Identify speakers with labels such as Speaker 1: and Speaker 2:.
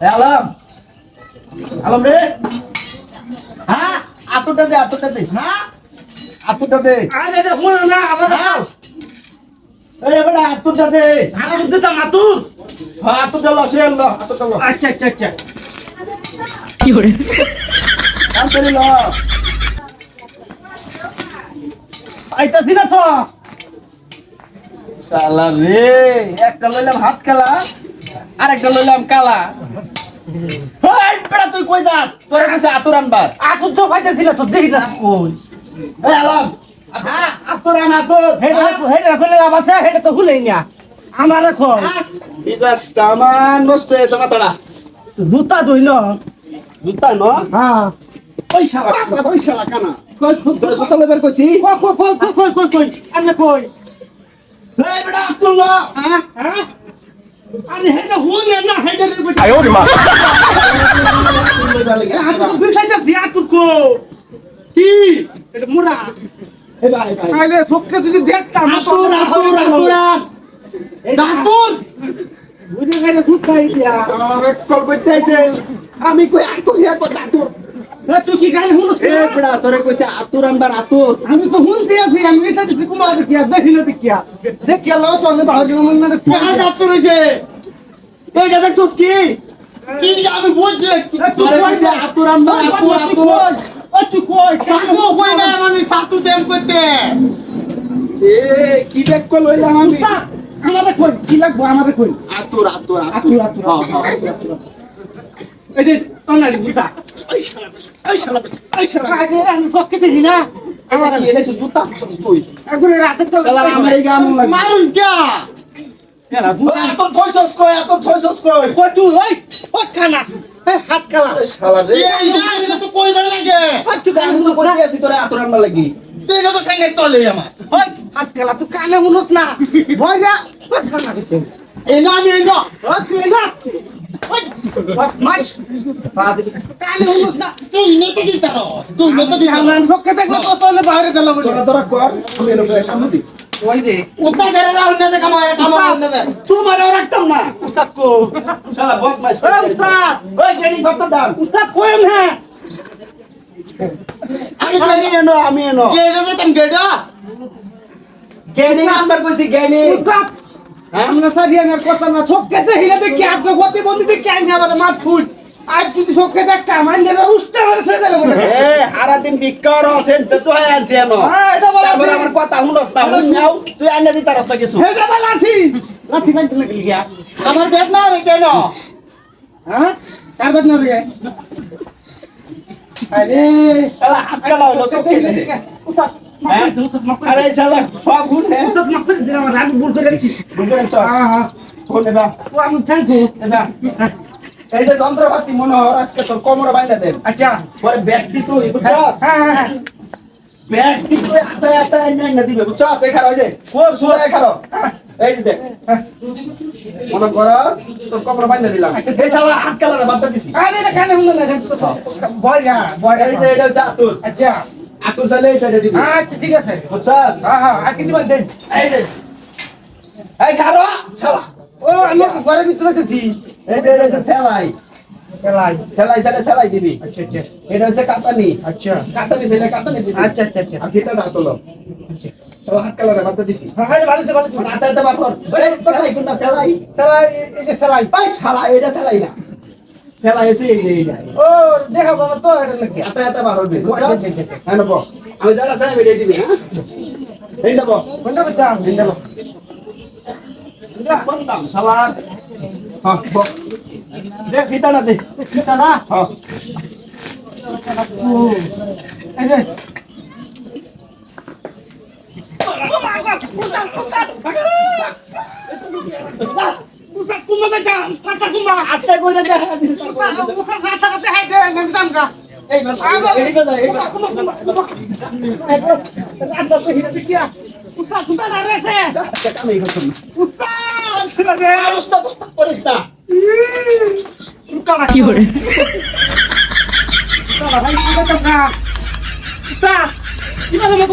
Speaker 1: আলম। আলম রে। হ্যাঁ আতুরটা দে আতুরটা দে। হ্যাঁ আতুরটা দে।
Speaker 2: আরে এটা হলো না আমার
Speaker 1: এই বেটা আতুরটা দে।
Speaker 2: আতুর দিতাম আতুর।
Speaker 1: হ্যাঁ আতুরটা লো সে লো লো।
Speaker 2: আচ্ছা আচ্ছা আচ্ছা।
Speaker 1: কাম করে লো।
Speaker 2: আইতাছি না তো।
Speaker 1: শালা রে একটা লইলাম হাত খেলা। আর একটা লইলাম কালা হেই বেটা তুই কই যাস তোর কাছে আতুর আনবার
Speaker 2: আতুর তো পাইতাছি না তো দেখি না কই
Speaker 1: এই আলম হ্যাঁ আতুর আন আতুর
Speaker 2: হেডা হেডা কইলে লাভ আছে হেডা তো হুলেই না আমারে কই
Speaker 1: বিজাসটা আমার নষ্ট হয়েছে মাথাটা
Speaker 2: জুতা দইল
Speaker 1: জুতা ন
Speaker 2: হ্যাঁ
Speaker 1: পয়সা রাখা পয়সা রাখা না
Speaker 2: কই
Speaker 1: তোর জুতা লেবার কইছি
Speaker 2: কই কই কই কই কই কই আনে কই
Speaker 1: এই বেটা আতুর লো
Speaker 2: হ্যাঁ হ্যাঁ আরে না হেডা রে কই
Speaker 3: আয় ওরে মা।
Speaker 2: আতুর তো বিছাইতা দিয়া আতুর কো। কি? এটা মুরা।
Speaker 1: এই ভাই ভাই।
Speaker 2: আইলে সবকে যদি দেখতাম বুঝে গেলে দুধ খাই দিয়া।
Speaker 1: আমাকে কল করতে আইছে। আমি কই আতুর কত আতুর
Speaker 2: এ, তুই কি গাইলে হুলো
Speaker 1: এ বেটা তোরে কইছে আতুর আনবার আতুর
Speaker 2: আমি তো হুন দিয়া ফির আমি এটা দেখি কুমার দেখিয়া দেখিলে দেখিয়া। দেখিয়া লাও তো আমি ভালো মন না
Speaker 1: কাজ আতুর হইছে। এইটা দেখছস কি? কি আমি বুঝছি তোরে কইছে আতুর আনবার আতুর আতুর
Speaker 2: ও তুই কই?
Speaker 4: সাতু কই? না আমি সাতু দেম করতে
Speaker 1: এ কি ব্যাগ কল হইলাম আমি?
Speaker 2: আমাদের কই? কি লাগবো আমাদের কই?
Speaker 1: আতুর আতুর
Speaker 2: আতুর। আতুর এই যে তনালি বুঝা
Speaker 1: এই শালা এই শালা
Speaker 2: আগে আমি সবকে দেখি না
Speaker 1: আমার কি এলেছ জুতা তুই
Speaker 2: এগুলো রাতে তো
Speaker 1: আমার এই গাম
Speaker 4: মারুন কে
Speaker 2: এলা দুধ
Speaker 1: এত থইছস কই এত থইছস কই
Speaker 2: কই তুই ওই ও খানা হাত কালা
Speaker 1: শালা রে
Speaker 4: এই না তো কই না লাগে
Speaker 2: ও তুই গান
Speaker 1: তো কই
Speaker 2: না
Speaker 1: তোরে আতুর আনবার লাগি
Speaker 4: এটা তো সঙ্গে তলে আমার
Speaker 2: ওই হাত কালা তুই কানে হুনস না ভয় না খানা দিতে
Speaker 4: এই না আমি এই না
Speaker 2: তুই না ওই মাস কানে না
Speaker 4: তুই নেতে কি তারস তুই নেতে কি
Speaker 2: আমরা সবকে দেখলে তো তোলে বাইরে দিলাম
Speaker 1: তোরা তোরা কর আমি এর উপরে কাম দি
Speaker 2: ওই রে
Speaker 4: উস্তাদ ধরে রাহুল না দেখা মারে কাম না দে
Speaker 1: তোমার আর রাখতাম না
Speaker 2: উস্তাদ কো
Speaker 1: শালা বদমাশ
Speaker 2: উস্তাদ
Speaker 1: ওই গেড়ি কত দাম
Speaker 2: উস্তাদ কোয়েম হ্যাঁ
Speaker 1: আমি গেড়ি এনো আমি এনো।
Speaker 4: গেড়ে যেতাম গেড়া
Speaker 1: গেড়ি নাম্বার কইছি গেড়ি।
Speaker 2: উস্তাদ আমরা সারি আমার কথা না সবকে দেখিলে দেখি আজকে হতে বন্ধু দেখি আইনি আমার মাঠ ফুট আজ যদি সবকে দেখতাম আইনি উস্তা করে ছেড়ে দিলে
Speaker 1: এ হারা দিন বিক্কর আছেন তো তুই আনছি এনো
Speaker 2: হ্যাঁ এটা বলা
Speaker 1: তারপর আমার কথা হুনস না হুন নাও তুই আইনা দি তারস না কিছু।
Speaker 2: এটা বলা লাঠি লাঠি কাটতে লাগলি গিয়া।
Speaker 4: আমার বেদ না রে কেন
Speaker 2: হ্যাঁ? কার বাদ না রে আরে।
Speaker 1: শালা হাত কালা হলো সব হ্যাঁ?
Speaker 2: উস্তাদ মাফ করে
Speaker 1: আরে শালা সব হুন হে
Speaker 2: উস্তাদ মাফ করে দিলাম আমি ভুল করেছি
Speaker 1: বুঝলেন চল
Speaker 2: হ্যাঁ হ্যাঁ।
Speaker 1: ফোন এবা
Speaker 2: ও আমি থ্যাংক ইউ
Speaker 1: এবা এই যে যন্ত্রপাতি মনে হয় আজকে তোর কোমরে বাইন্দা দেন
Speaker 2: আচ্ছা।
Speaker 1: পরে ব্যাগটি তুই বুঝছস?
Speaker 2: হ্যাঁ হ্যাঁ হ্যাঁ।
Speaker 1: ব্যাগটি তুই আস্তে আস্তে এনে এনে দিবে বুঝছস? এই খারাপ হয়েছে কোর সুরা খারাপ এই যে দেখ। মনে করস তোর কোমরে বাইন্দা দিলাম। এই শালা কালারে বাদ দিছি।
Speaker 2: আরে এটা কানে হুন না? বয়রা বয়রা
Speaker 1: এই যে এটা
Speaker 2: আচ্ছা।
Speaker 1: আতুর চাইলে এই সাইডে দিবি।
Speaker 2: আচ্ছা ঠিক আছে।
Speaker 1: বুঝছস?
Speaker 2: হ্যাঁ হ্যাঁ আজকে দিবেন দেন
Speaker 1: এই যে। এই খারো শালা।
Speaker 2: ও আমি ঘরের ভিতরে দিছি।
Speaker 1: এই যে এটা সেলাই।
Speaker 2: এলাই
Speaker 1: সেলাই সেলাই সেলাই দিবি।
Speaker 2: আচ্ছা আচ্ছা।
Speaker 1: এটা হচ্ছে কাতানি।
Speaker 2: আচ্ছা।
Speaker 1: কাতানি সেলাই কাতানি দিবি।
Speaker 2: আচ্ছা আচ্ছা আচ্ছা।
Speaker 1: আর ভিতরে হাত হলো। শালা হাত কালারে বাদ দিছি।
Speaker 2: হ্যাঁ হ্যাঁ ভালো ভালো
Speaker 1: হাতে হাতে বার কর এই সেলাই কোনটা? সেলাই?
Speaker 2: সেলাই এই যে সেলাই।
Speaker 1: এই শালা এটা সেলাই না। সেলাই হচ্ছে এই যে এইটা
Speaker 2: ও দেখা বাবা তো এটা নাকি
Speaker 1: হাতে হাতে বার হবে বুঝছস হ্যাঁ নেব আমি যারা সেলাই বেরিয়ে দিবি হ্যাঁ এই নেব
Speaker 2: কোনটা করতাম
Speaker 1: এই নেব কোন দাম শালা হ্যাঁ বল। দে ফিতাটা দে
Speaker 2: সেটা
Speaker 1: হ্যাঁ
Speaker 2: এই যে উস্তাদ কুমা বেজাম পাতা কুমা।
Speaker 1: আত্মা কইরা দেখা দিছে তারপর
Speaker 2: উস্তাদ রাস্তা দেখাই দে আমি দাম কা
Speaker 1: এই মাস এই বাজা এই বাজা
Speaker 2: কুমা কুমা কুমা। রাস্তা তো হিরা দেখিয়া উস্তাদ উস্তাদ আরে আছে
Speaker 1: কামে করছ না
Speaker 2: উস্তাদ ছেড়ে দে
Speaker 1: আর উস্তাদ উস্তাদ করিস না।
Speaker 2: উস্তাদ কি করে উস্তাদ ভাই না
Speaker 4: আমার